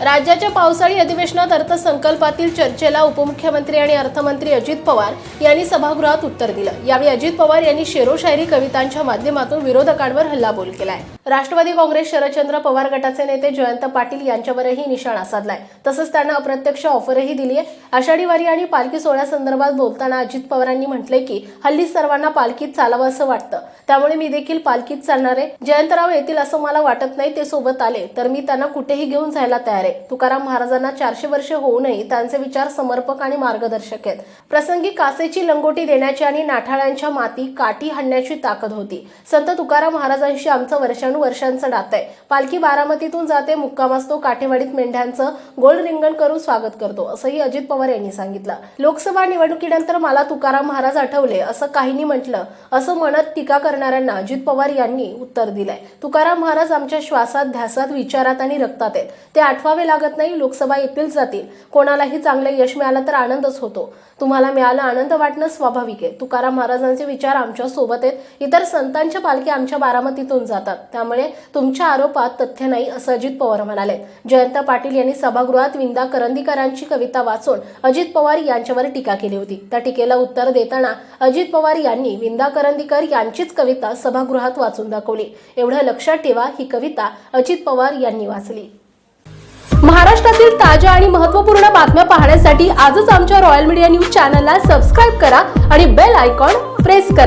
राज्याच्या पावसाळी अधिवेशनात अर्थसंकल्पातील चर्चेला उपमुख्यमंत्री आणि अर्थमंत्री अजित पवार यांनी सभागृहात उत्तर दिलं. यावेळी अजित पवार यांनी शेरोशायरी कवितांच्या माध्यमातून विरोधकांवर हल्लाबोल केलाय. राष्ट्रवादी काँग्रेस शरदचंद्र पवार गटाचे नेते जयंत पाटील यांच्यावरही निशाणा साधलाय. तसंच त्यांना अप्रत्यक्ष ऑफरही दिली आहे. आषाढी वारी आणि पालखी सोहळ्यासंदर्भात बोलताना अजित पवारांनी म्हटलंय की हल्ली सर्वांना पालखीत चालावं असं वाटतं. त्यामुळे मी देखील पालखीत चालणार आहे. जयंतराव येतील असं मला वाटत नाही ते सोबत आले. तर मी त्यांना कुठेही घेऊन जायला तयार आहे. तुकाराम महाराजांना चारशे वर्षे होऊनही त्यांचे विचार समर्पक आणि मार्गदर्शक आहेत. प्रसंगी कासेची लंगोटी देण्याची आणि नाठाळ्यांच्या माती काठी हाणण्याची ताकद होती. संत तुकाराम महाराजांशी आमचं वर्षानुवर्षांचं नातं आहे. पालखी बारामतीतून जाते मुक्काम असतो काठेवाडीत मेंढ्यांचं गोल रिंगण करून स्वागत करतो असंही अजित पवार यांनी सांगितलं. लोकसभा निवडणुकीनंतर मला तुकाराम महाराज आठवले असं काहींनी म्हटलं. असं म्हणत टीका करणाऱ्यांना अजित पवार यांनी उत्तर दिलंय. तुकाराम महाराज आमच्या श्वासात ध्यासात विचारात आणि रक्तात आहेत. ते आठवावे लागत नाही लोकसभा येथील जातील. कोणालाही चांगलं यश मिळालं तर आनंदच होतो. तुम्हाला मिळालं आनंद वाटणं स्वाभाविक आहे. तुकाराम महाराजांचे विचार आमच्यासोबत आहेत. इतर संतांच्या पालखी आमच्या बारामतीतून जातात. त्यामुळे तुमच्या आरोपात तथ्य नाही असं अजित पवार म्हणाले जयंत पाटील यांनी सभागृहात विंदा करंदीकरांची कविता वाचून अजित पवार यांच्यावर टीका केली होती. त्या टीकेला उत्तर देताना अजित पवार यांनी विंदा करंदीकर यांचीच कविता कविता सभागृहात वाचून दाखवली. एवढं लक्षात ठेवा ही कविता अजित पवार यांनी वाचली. महाराष्ट्रातील ताज्या आणि महत्त्वपूर्ण बातम्या पाहण्यासाठी आजच आमच्या रॉयल मीडिया न्यूज चॅनलला सबस्क्राईब करा आणि बेल आयकॉन प्रेस करा.